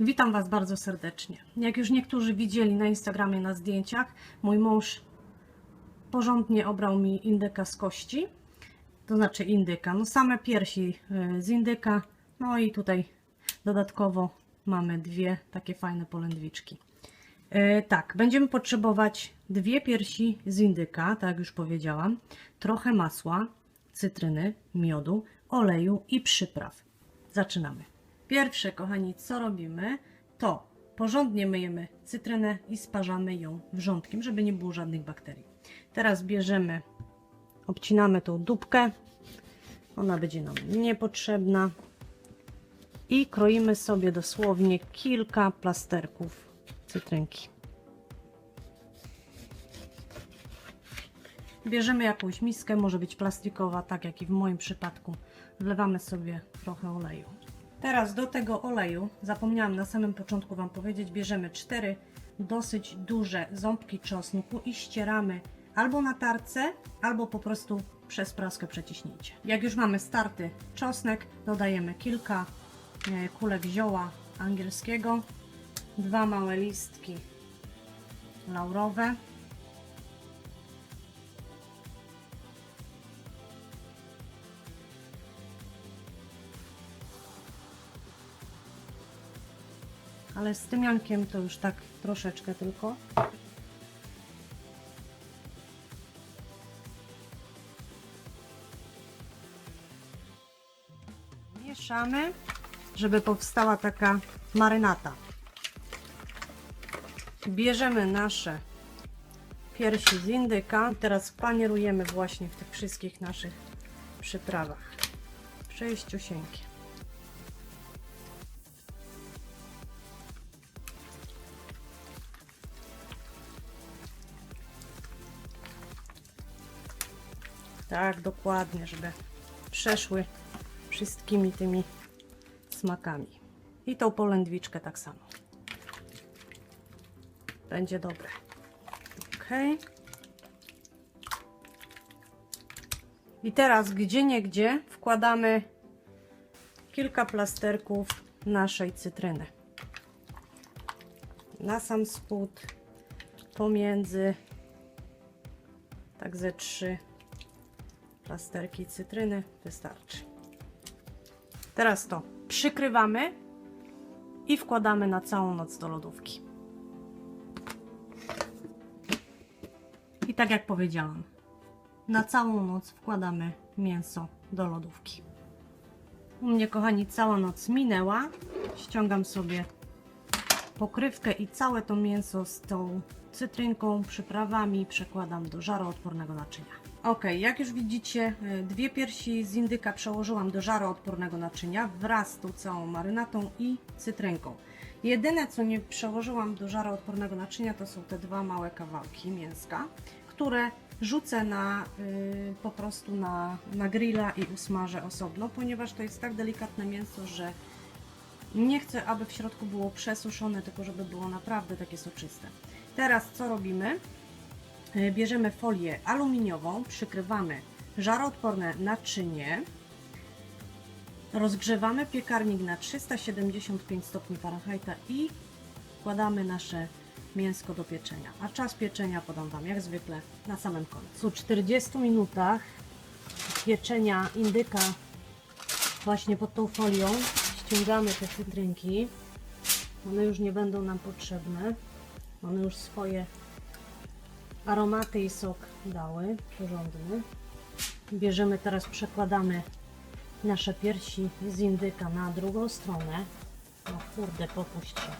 Witam Was bardzo serdecznie. Jak już niektórzy widzieli na Instagramie na zdjęciach, mój mąż porządnie obrał mi indyka z kości, to znaczy indyka, no same piersi y, z indyka, no i tutaj dodatkowo mamy dwie takie fajne polędwiczki. E, tak, będziemy potrzebować dwie piersi z indyka, tak jak już powiedziałam, trochę masła, cytryny, miodu, oleju i przypraw. Zaczynamy. Pierwsze, kochani, co robimy, to porządnie myjemy cytrynę i sparzamy ją wrzątkiem, żeby nie było żadnych bakterii. Teraz bierzemy, obcinamy tą dupkę, ona będzie nam niepotrzebna i kroimy sobie dosłownie kilka plasterków cytrynki. Bierzemy jakąś miskę, może być plastikowa, tak jak i w moim przypadku. Wlewamy sobie trochę oleju. Teraz do tego oleju, zapomniałam na samym początku Wam powiedzieć, bierzemy cztery dosyć duże ząbki czosnku i ścieramy albo na tarce, albo po prostu przez praskę przeciśnijcie. Jak już mamy starty czosnek, dodajemy kilka e, kulek zioła angielskiego, dwa małe listki laurowe, ale z tymiankiem to już tak troszeczkę tylko. Mieszamy, żeby powstała taka marynata. Bierzemy nasze piersi z indyka i teraz panierujemy właśnie w tych wszystkich naszych przyprawach. Przejściusieńkie. Tak, dokładnie, żeby przeszły wszystkimi tymi smakami. I tą polędwiczkę tak samo. Będzie dobre. Ok. I teraz gdzie nie gdzie wkładamy kilka plasterków naszej cytryny. Na sam spód, pomiędzy, tak ze trzy plasterki cytryny wystarczy. Teraz to przykrywamy i wkładamy na całą noc do lodówki. I tak jak powiedziałam, na całą noc wkładamy mięso do lodówki. U mnie, kochani, cała noc minęła. Ściągam sobie pokrywkę i całe to mięso z tą cytrynką, przyprawami przekładam do żaroodpornego naczynia. Ok, jak już widzicie, dwie piersi z indyka przełożyłam do żaroodpornego naczynia wraz z tą całą marynatą i cytrynką. Jedyne, co nie przełożyłam do żaroodpornego naczynia, to są te dwa małe kawałki mięska, które rzucę na, y, po prostu na, na grilla i usmażę osobno, ponieważ to jest tak delikatne mięso, że nie chcę, aby w środku było przesuszone, tylko żeby było naprawdę takie soczyste. Teraz co robimy? E, Bierzemy folię aluminiową, przykrywamy żaroodporne naczynie, rozgrzewamy piekarnik na 375 stopni Fahrenheita i wkładamy nasze mięsko do pieczenia. A czas pieczenia podam Wam jak zwykle na samym końcu. W 40 minutach pieczenia indyka właśnie pod tą folią ściągamy te cytrynki. One już nie będą nam potrzebne. One już swoje aromaty i sok dały, porządny. Bierzemy teraz, przekładamy nasze piersi z indyka na drugą stronę. No kurde, popuść się.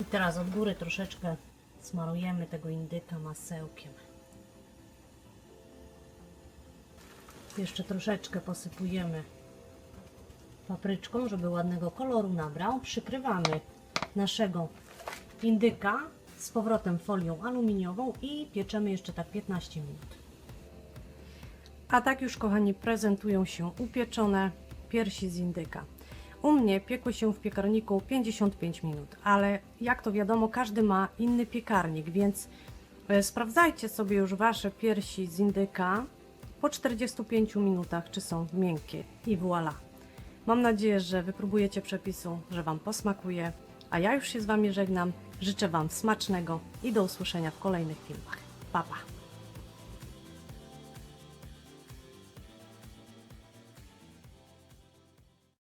I teraz od góry troszeczkę smarujemy tego indyka masełkiem. Jeszcze troszeczkę posypujemy papryczką, żeby ładnego koloru nabrał. Przykrywamy naszego indyka z powrotem folią aluminiową i pieczemy jeszcze tak 15 minut. A tak już, kochani, prezentują się upieczone piersi z indyka. U mnie piekły się w piekarniku 55 minut, ale jak to wiadomo, każdy ma inny piekarnik, więc E, Sprawdzajcie sobie już Wasze piersi z indyka po 45 minutach, czy są miękkie. I voilà. Mam nadzieję, że wypróbujecie przepisu, że Wam posmakuje. A ja już się z Wami żegnam. Życzę Wam smacznego i do usłyszenia w kolejnych filmach. Pa, pa.